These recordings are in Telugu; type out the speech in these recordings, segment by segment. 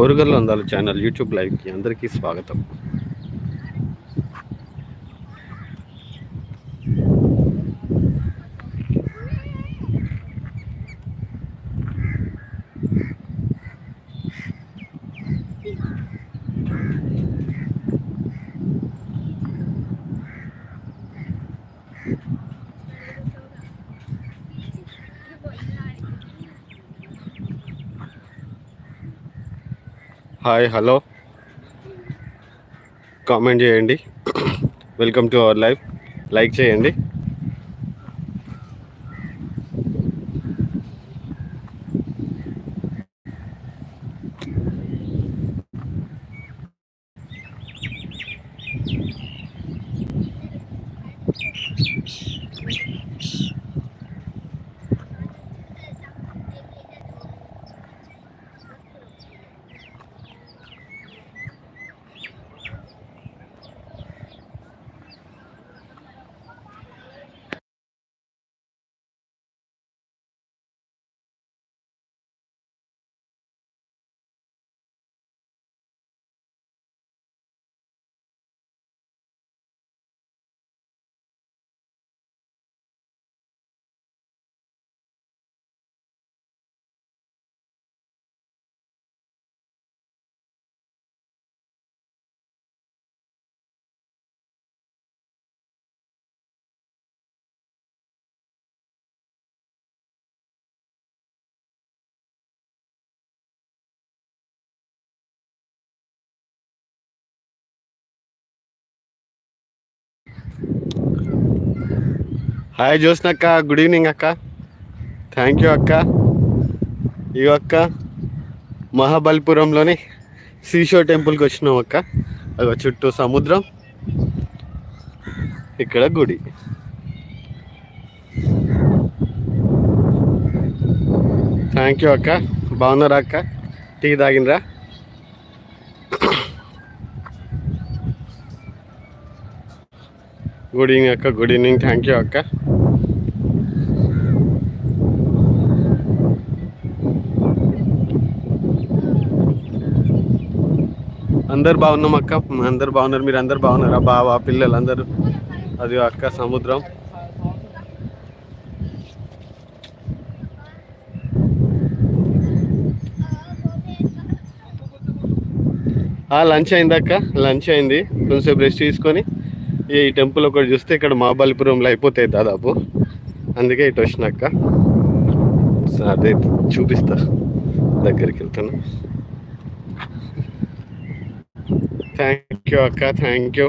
ఓరుగల్లు అందాల ఛానల్ యూట్యూబ్ లైవ్కి అందరికీ స్వాగతం. Hi hello. కామెంట్ చేయండి. Welcome to our life like చేయండి. హాయ్ జ్యోత్స్న అక్క. గుడ్ ఈవినింగ్ అక్క. థ్యాంక్ యూ అక్క. ఈ అక్క మహాబలిపురంలోని శ్రీశో టెంపుల్కి వచ్చినాం అక్క. అగో చుట్టూ సముద్రం ఇక్కడ గుడి. థ్యాంక్ యూ అక్క. బాగున్నారా అక్క? టీ తాగినరా గుడ్ ఈవినింగ్ అక్క గుడ్ ఈవినింగ్ థ్యాంక్ యూ అక్క. అందరు బాగున్నాం అక్క? అందరు బాగున్నారు మీరు అందరు బాగున్నారా? బావా పిల్లలు అందరూ అది అక్క సముద్రం. లంచ్ అయింది అక్క లంచ్ అయింది. కొంచెంసేపు రెస్ట్ తీసుకొని ఈ టెంపుల్ ఒకటి చూస్తే ఇక్కడ మహాబలిపురంలో అయిపోతాయి దాదాపు. అందుకే ఇటు వచ్చినాక అదే చూపిస్తా. దగ్గరికి వెళ్తాను. థ్యాంక్ యూ అక్క థ్యాంక్ యూ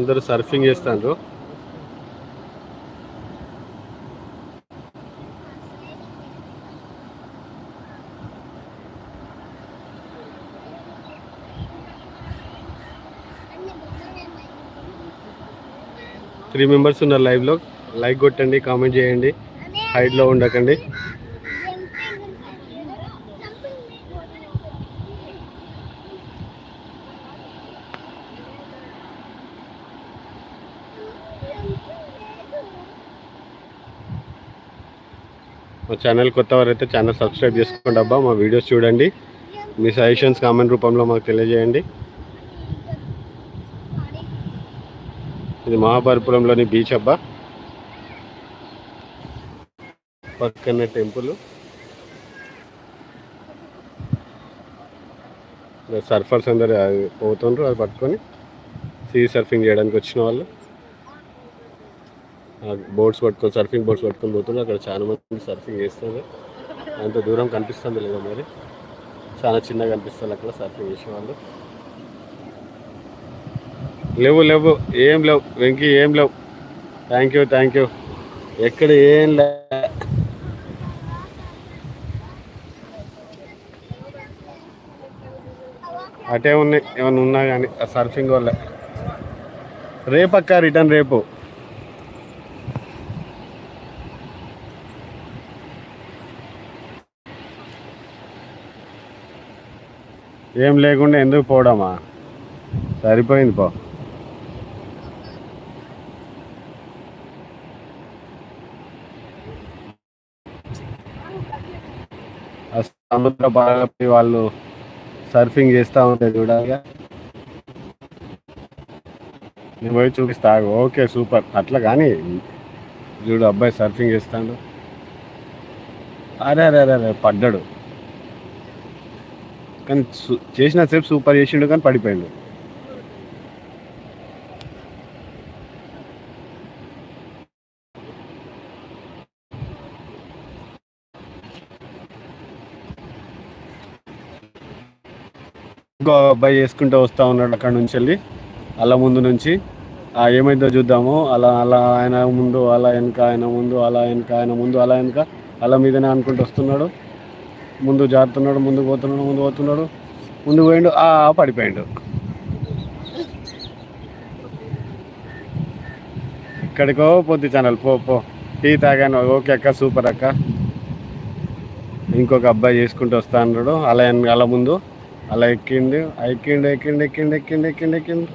అందరూ సర్ఫింగ్ చేస్తారు త్రీ మెంబర్స్ ఉన్నారు లైవ్లో లైక్ కొట్టండి కామెంట్ చేయండి. హైట్లో ఉండకండి. ఛానల్ కొత్త వారైతే ఛానల్ సబ్స్క్రైబ్ చేసుకోండి అబ్బా మా వీడియోస్ చూడండి. మీ సజెషన్స్ కామెంట్ రూపంలో మాకు తెలియజేయండి. ఇది మహాబలిపురంలోని బీచ్ అబ్బా. పక్కనే టెంపుల్. సర్ఫర్స్ అందరు పోతుండ్రు అది పట్టుకొని. సీ సర్ఫింగ్ చేయడానికి వచ్చిన వాళ్ళు. బోట్స్ పట్టుకొని సర్ఫింగ్ బోట్స్ పట్టుకొని పోతున్నారు అక్కడ చాలా మంది సర్ఫింగ్ చేస్తారు అంత దూరం కనిపిస్తుంది లేదా మరి? చాలా చిన్నగా కనిపిస్తుంది అక్కడ సర్ఫింగ్ చేసేవాళ్ళు లేవు లేవు ఏం లేవు వెంకీ ఏం లేవు. థ్యాంక్ యూ థ్యాంక్ యూ ఎక్కడ ఏం లే అటే ఉన్నాయి. ఏమైనా ఉన్నా కానీ ఆ సర్ఫింగ్ వల్ల. రేపు రిటర్న్ రేపు. ఏం లేకుండా ఎందుకు పోవడమా? సరిపోయింది పో. సముద్ర బాగా వాళ్ళు సర్ఫింగ్ చేస్తూ ఉంటే చూడాలి నేను పోయి చూపిస్తా ఓకే సూపర్. అట్లా కానీ చూడు అబ్బాయి సర్ఫింగ్ చేస్తాడు. అరే అరే అరే పడ్డాడు. కానీ చేసిన సేపు సూపర్ చేసిండు కానీ పడిపోయిండు. ఇంకో అబ్బాయి వేసుకుంటూ వస్తూ ఉన్నాడు అక్కడ నుంచి వెళ్ళి. అలా ముందు నుంచి. ఏమైందో చూద్దాము. అలా అలా ఆయన ముందు అలా వెనక ఆయన ముందు అలా వెనక ఆయన ముందు అలా వెనక అలా మీదనే అనుకుంటూ వస్తున్నాడు. ముందు జారుతున్నాడు ముందు పోతున్నాడు ముందు పోతున్నాడు ముందు పోయిండు ఆ పడిపోయిండు. ఇక్కడికో పొద్దు ఛానల్ పో పో. టీ తాగాను ఓకే అక్క సూపర్ అక్క. ఇంకొక అబ్బాయి చేసుకుంటూ వస్తా అన్నాడు అలా అలా ముందు అలా ఎక్కిండు ఎక్కిండు ఎక్కిండు ఎక్కిండు ఎక్కిండు ఎక్కిండు ఎక్కిండు.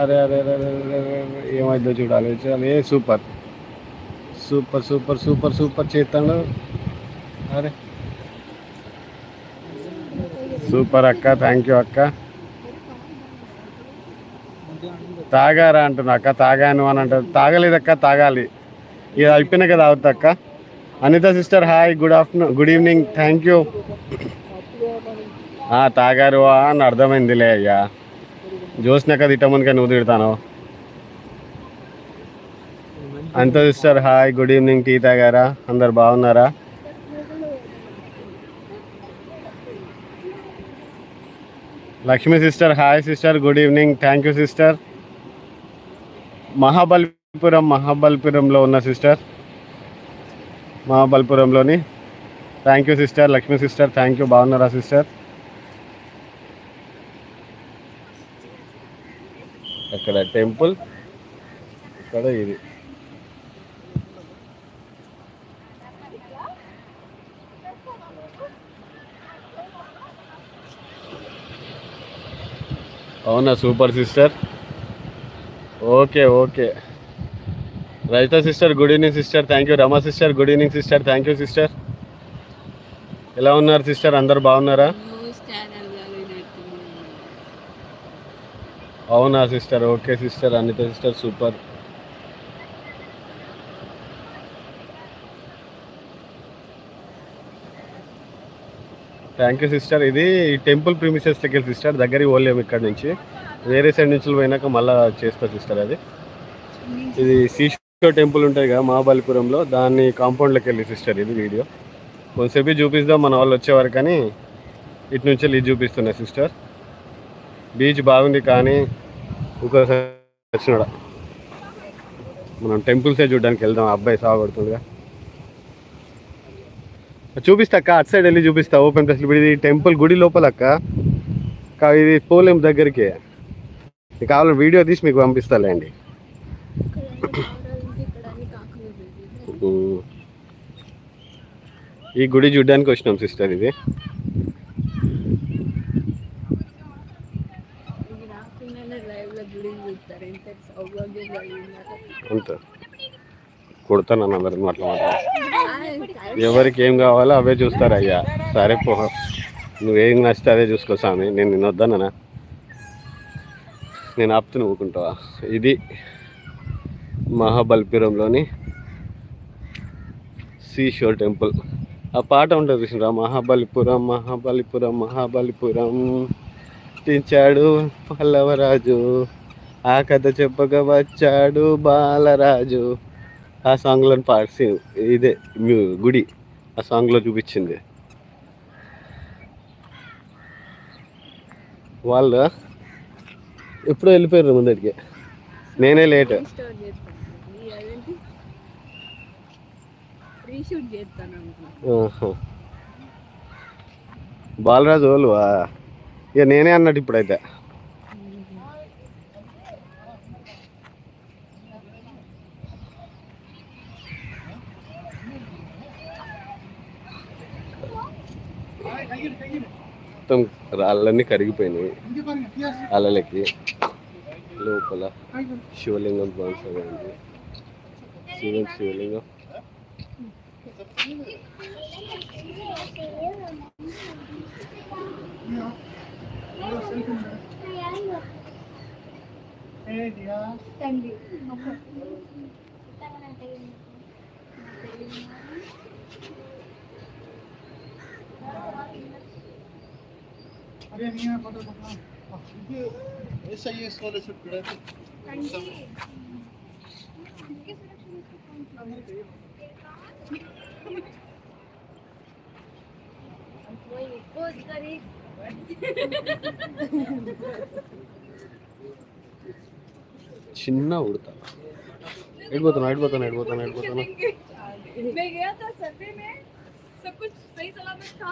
అరే అరే అరే అరే అరే అరే, ఏమైందో చూడాలి చూడాలి. ఏ super. Super super super super చేస్తాడు. అరే. సూపర్ అక్క థ్యాంక్ యూ అక్క. తాగారా అంటున్నా అక్క తాగాను అని అంటారు తాగలేదక్క తాగాలి. ఇది అయిపోయినాక తాగుతా అక్క. Anitha sister hi good afternoon good evening thank you తాగారు అని అర్థమైందిలే అయ్యా. చూసినాక తిట్టమునికే నువ్వు తిడతాను? అంత sister hi good evening tea తాగారా? అందరు బాగున్నారా? Lakshmi sister hi sister good evening thank you sister. Mahabalipuram మహాబలిపురంలో ఉన్న sister. మహాబలిపురంలోని. Thank you sister Lakshmi sister thank you బాగున్నారా సిస్టర్? అక్కడ టెంపుల్? ఇక్కడ ఇది. అవునా super sister? Okay okay. Rajitha sister good evening sister. Thank you Rama sister good evening sister. Thank you sister. ఎలా ఉన్నారు సిస్టర్? అందరు బాగున్నారా? అవునా sister? Okay sister. Anitha sister super. Thank you sister ఇది టెంపుల్ ప్రిమిసెస్లోకి వెళ్ళి సిస్టర్ దగ్గరికి పోలేము ఇక్కడ నుంచి. వేరే సైడ్ నుంచి పోయినాక మళ్ళీ చేస్తా సిస్టర్ అది. ఇది శ్రీశ్వర టెంపుల్ ఉంటుంది కదా మహాబలిపురంలో దాన్ని కాంపౌండ్లోకి వెళ్ళి సిస్టర్ ఇది వీడియో కొంతసేపు చూపిస్తాం మన వాళ్ళు వచ్చేవారు కానీ ఇటు నుంచి వెళ్ళి చూపిస్తున్నాయి చూపిస్తున్నా సిస్టర్ బీచ్ బాగుంది కానీ ఇంకోసారి వచ్చినాడా? మనం టెంపుల్సే చూడడానికి వెళ్దాం ఆ అబ్బాయి సాగుపడుతుందిగా చూపిస్తా అక్క అటు సైడ్ వెళ్ళి చూపిస్తా. ఓపెన్ ప్లేస్ ఇప్పుడు ఇది టెంపుల్ గుడి లోపల అక్క. కా- ఇది పోలేం దగ్గరికి. మీకు కావాలి వీడియో తీసి మీకు పంపిస్తాలేండి. ఈ గుడి చూడ్డానికి వచ్చినాం సిస్టర్ ఇది. అంత. కొడతాను అందరిని అట్లా మాట్లాడు ఎవరికి ఏం కావాలో అవే చూస్తారు అయ్యా. సరే పో. నువ్వేం నచ్చితే అదే చూసుకో స్వామి. నేను నిన్న వద్దన్నా? నేను ఆపుతు నవ్వుకుంటావా ఇది మహాబలిపురంలోని సీషోర్ టెంపుల్. ఆ పాట ఉంటుంది చూసిరా మహాబలిపురం మహాబలిపురం మహాబలిపురం. తెచ్చాడు పల్లవరాజు. ఆ కథ చెప్పగా వచ్చాడు బాలరాజు. ఆ సాంగ్లో పాడి ఇదే గుడి ఆ సాంగ్లో చూపించింది. వాళ్ళు ఎప్పుడో వెళ్ళిపోయారు ముందరికి నేనే లేట్. బాలరాజు వాళ్ళు ఇక నేనే అన్నట్టు ఇప్పుడైతే. మొత్తం రాళ్ళన్నీ కరిగిపోయినాయి. అలలకి లోపల శివలింగం ధ్వంసమైంది శివం శివలింగం. अरे नहीं है फोटो पकड़ा ये ऐसा ही इस वाले से पड़ा है చిన్న ఉడత ఎడిపోతున్నా ఎడిపోతున్నా ఎడిపోతున్నా ఎడిపోతున్నా मैं गया था सर्वे में सब कुछ सही सलामत था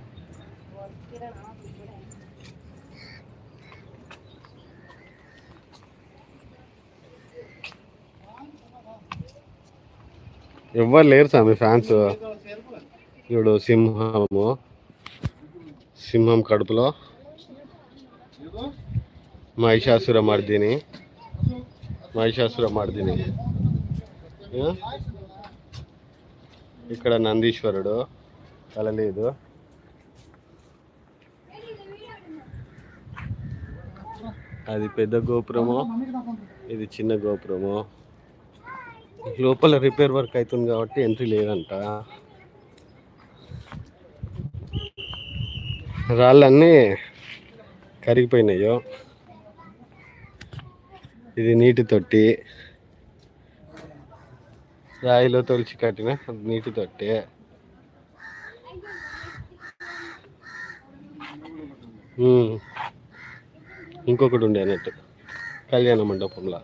ఎవ్వరు లేరు స్వామి ఫ్యాన్స్. ఇప్పుడు సింహము. సింహం కడుపులో. మహిషాసుర మర్దిని మహిషాసుర మర్దిని ఇక్కడ నందీశ్వరుడు. కలలేదు అది పెద్ద గోపురము. ఇది చిన్న గోపురము. లోపల రిపేర్ వర్క్ అవుతుంది కాబట్టి ఎంట్రీ లేదంట. రాళ్ళన్నీ కరిగిపోయినాయో. ఇది నీటి తొట్టి. రాయిలో తొలిచి కట్టిన నీటి తొట్టి. ఇంకొకటి ఉండే అన్నట్టు. కళ్యాణ మండపంలో.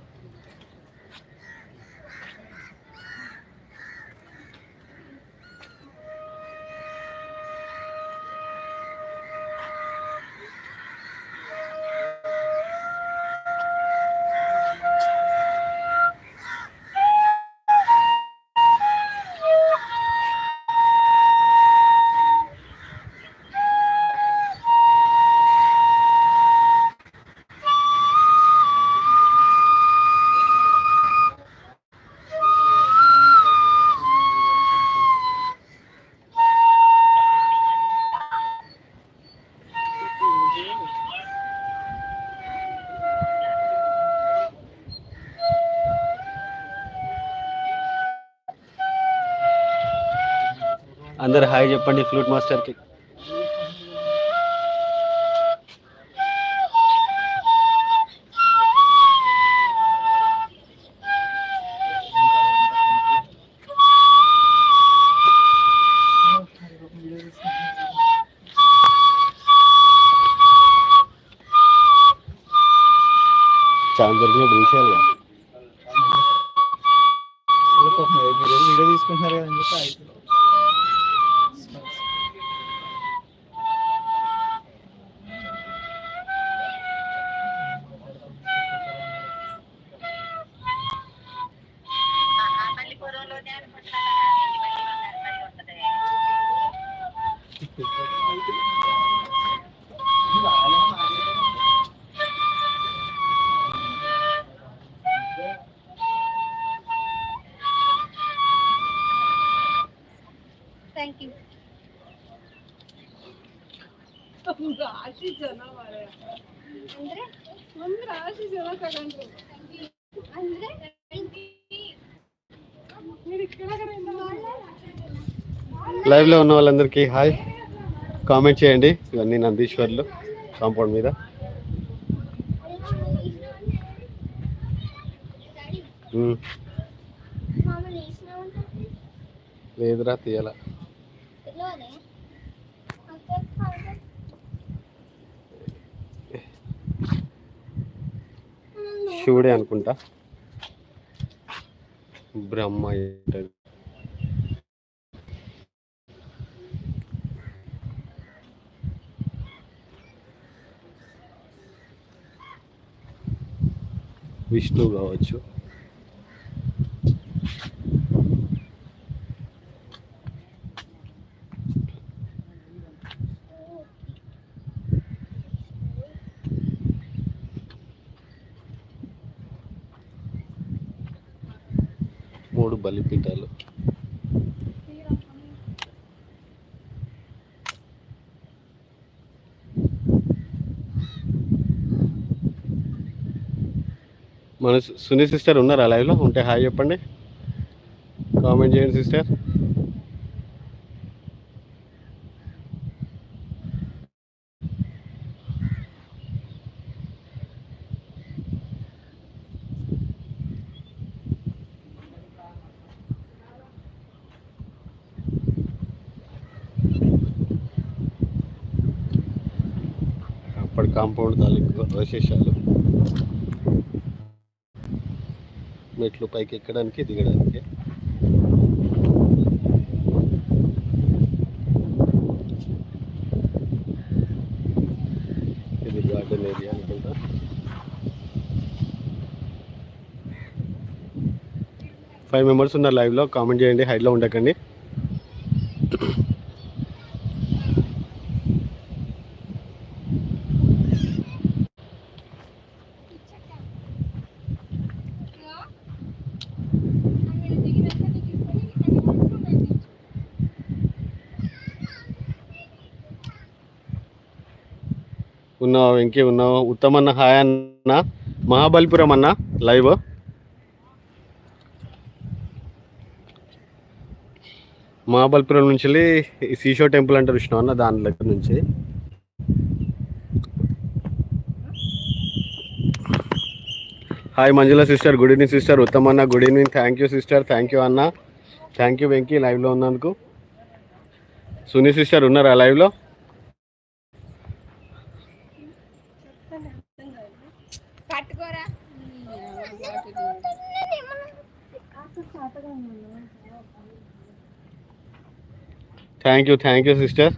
అందరు హాయ్ చెప్పండి ఫ్లూట్ మాస్టర్కి చాలా దొరికినప్పుడు విషయాలు వీడియో తీసుకుంటున్నారు లైవ్లో ఉన్న వాళ్ళందరికీ హాయ్ కామెంట్ చేయండి. ఇవన్నీ నందీశ్వర్లు కాంపౌండ్ మీద. Hmm. లేదురా తీయాల? శివుడే అనుకుంటా. బ్రహ్మ ఏంటది? విష్ణు కావచ్చు. మూడు బలిపీఠాలు. మన సు- సునీ సిస్టర్ ఉన్నారా లైవ్లో? ఉంటే హాయ్ చెప్పండి. కామెంట్ చేయండి సిస్టర్. అప్పటి కాంపౌండ్ తాలూకు అవశేషాలు మెట్లు పైకి ఎక్కడానికి దిగడానికి. ఇది గార్డెన్ ఏరియా అనుకుంటా. ఫైవ్ మెంబర్స్ ఉన్నారు లైవ్లో. కామెంట్ చేయండి హైట్లో ఉండకండి. ఉన్నావా వెంకీ ఉన్నావా? ఉత్తమన్న హాయ్ అన్న. మహాబలిపురం అన్న లైవ్. మహాబలిపురం నుంచి వెళ్ళి సీషో టెంపుల్ అంటారు విష్ణు అన్న దాని దగ్గర నుంచి? Hi Manjula sister good evening sister. Uttam అన్న good evening. Thank you sister thank you అన్న. థ్యాంక్ యూ వెంకీ లైవ్లో ఉన్నందుకు. సునీ సిస్టర్ ఉన్నారా లైవ్లో? Thank you thank you sister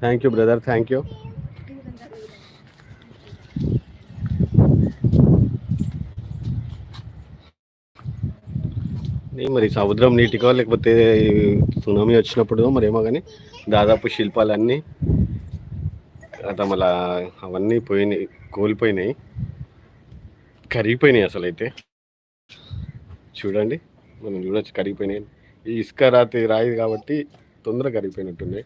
thank you brother thank you మరి సముద్రం నీటికో లేకపోతే సునామీ వచ్చినప్పుడు మరేమో కానీ దాదాపు శిల్పాలన్నీ తర్వాత అవన్నీ పోయినాయి కోల్పోయినాయి. కరిగిపోయినాయి అసలు అయితే. చూడండి మనం చూడొచ్చు కరిగిపోయినాయి. ఈ ఇసుక రాతి రాయి కాబట్టి తొందరగా కరిగిపోయినట్టున్నాయి.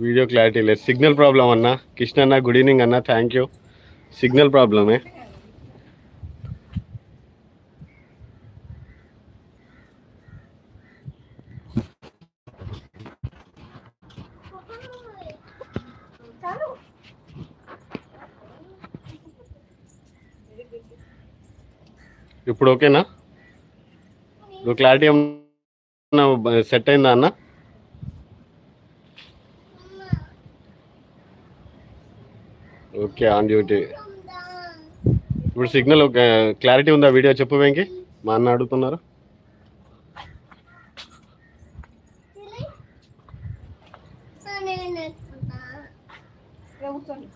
వీడియో క్లారిటీ లేదు. సిగ్నల్ ప్రాబ్లం అన్న. కృష్ణ అన్న గుడ్ ఈవినింగ్ అన్న. Thank you. సిగ్నల్ ప్రాబ్లమే. ఇప్పుడు ఓకేనా? ఇప్పుడు క్లారిటీ ఏమన్నా సెట్ అయిందా అన్న? Okay on duty. ఇప్పుడు సిగ్నల్ క్లారిటీ ఉందా వీడియో చెప్పు వెంకి. మా అన్న అడుగుతున్నారు. కూర్చోండి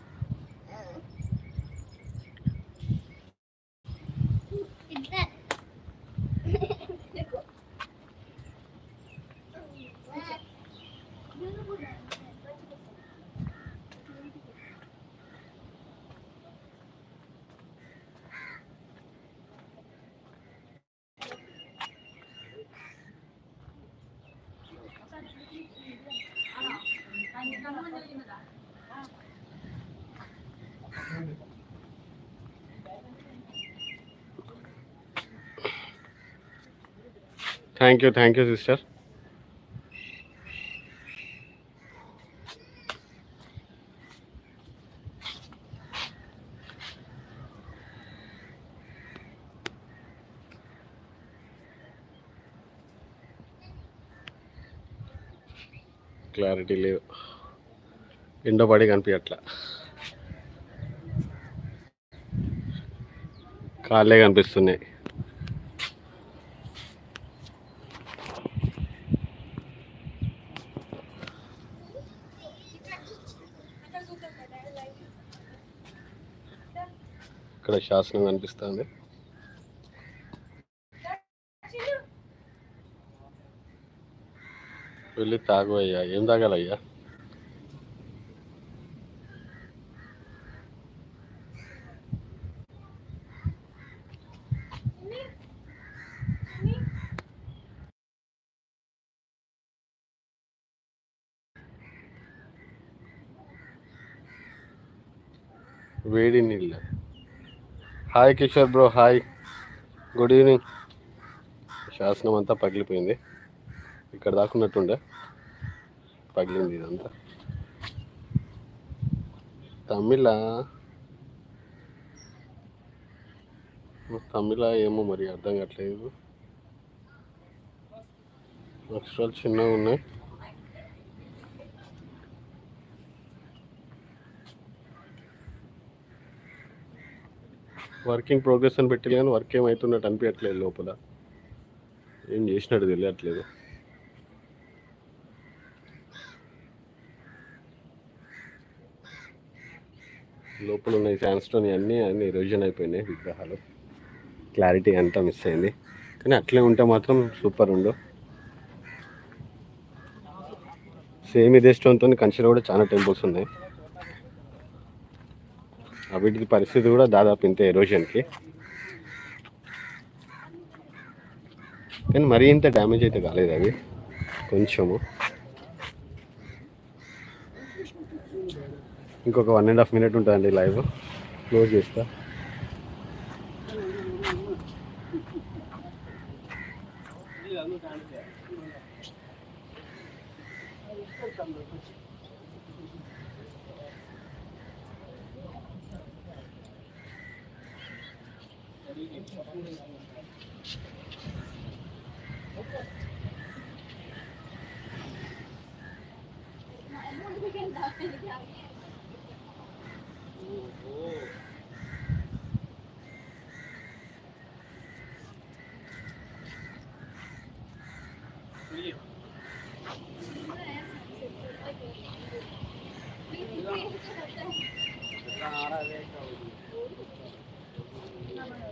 thank you thank you sister. Clarity లేదు ఎండో పడి కనిపించట్లా కాళ్ళే కనిపిస్తున్నాయి ఇక్కడ శాసనం కనిపిస్తుంది. వెళ్ళి తాగు అయ్యా. ఏం తాగాలయ్యా? వేడి నీళ్ళు. Hi Kishore bro hi good evening శాసనం అంతా పగిలిపోయింది. ఇక్కడ దాకున్నట్టుండే పగిలింది ఇదంతా. తమిళ? తమిళ ఏమో మరి అర్థం కావట్లేదు. అక్షరాలు చిన్నగా ఉన్నాయి. వర్కింగ్ ప్రోగ్రెస్ అని పెట్టి కానీ వర్క్ ఏమవుతున్నట్టు అనిపించట్లేదు లోపల. ఏం చేసినట్టు తెలియట్లేదు. లోపల ఉన్న ఫ్యాన్ స్టోన్ అన్నీ అన్ని ఎరోజన్ అయిపోయినాయి విగ్రహాలు. క్లారిటీ అంతా మిస్ అయింది. కానీ అట్లే ఉంటే మాత్రం సూపర్ ఉండు. సేమ్ ఇదే స్టోన్తో కంచిలో కూడా చాలా టెంపుల్స్ ఉన్నాయి. వీటి పరిస్థితి కూడా దాదాపు ఇంత ఎరోజన్కి కానీ మరీ ఇంత డ్యామేజ్ అయితే కాలేదు అవి. కొంచెము. ఇంకొక వన్ అండ్ హాఫ్ మినిట్ ఉంటుందండి లైవ్. క్లోజ్ చేస్తా. Oh. oh.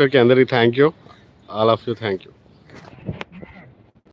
ఒక్కరికి అందరికి thank you all of you thank you